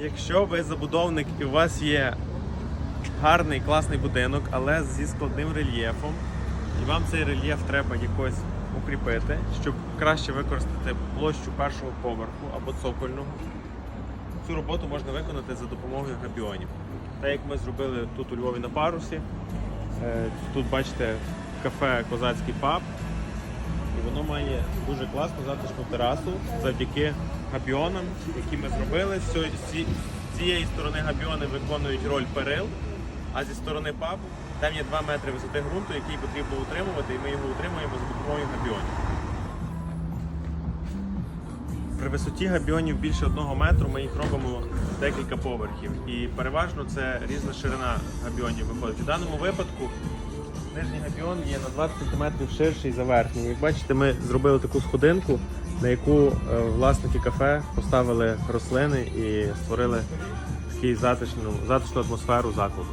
Якщо ви забудовник і у вас є гарний класний будинок, але зі складним рельєфом, і вам цей рельєф треба якось укріпити, щоб краще використати площу першого поверху або цокольного, цю роботу можна виконати за допомогою габіонів. Так як ми зробили тут у Львові на парусі, Е, Тут бачите кафе Козацький паб. І воно має дуже класну затишну терасу завдяки габіонам, які ми зробили. З цієї- сторони габіони виконують роль перил, а зі сторони пабу там є 2 метри висоти ґрунту, який потрібно утримувати, і ми його утримуємо за допомогою габіонів. При висоті габіонів більше одного метру ми їх робимо декілька поверхів. І переважно це різна ширина габіонів виходить. У даному випадку нижній габіон є на 20 см ширший за верхній. Як бачите, ми зробили таку сходинку, на яку е, власники кафе поставили рослини і створили таку затишну, затишну атмосферу закладу.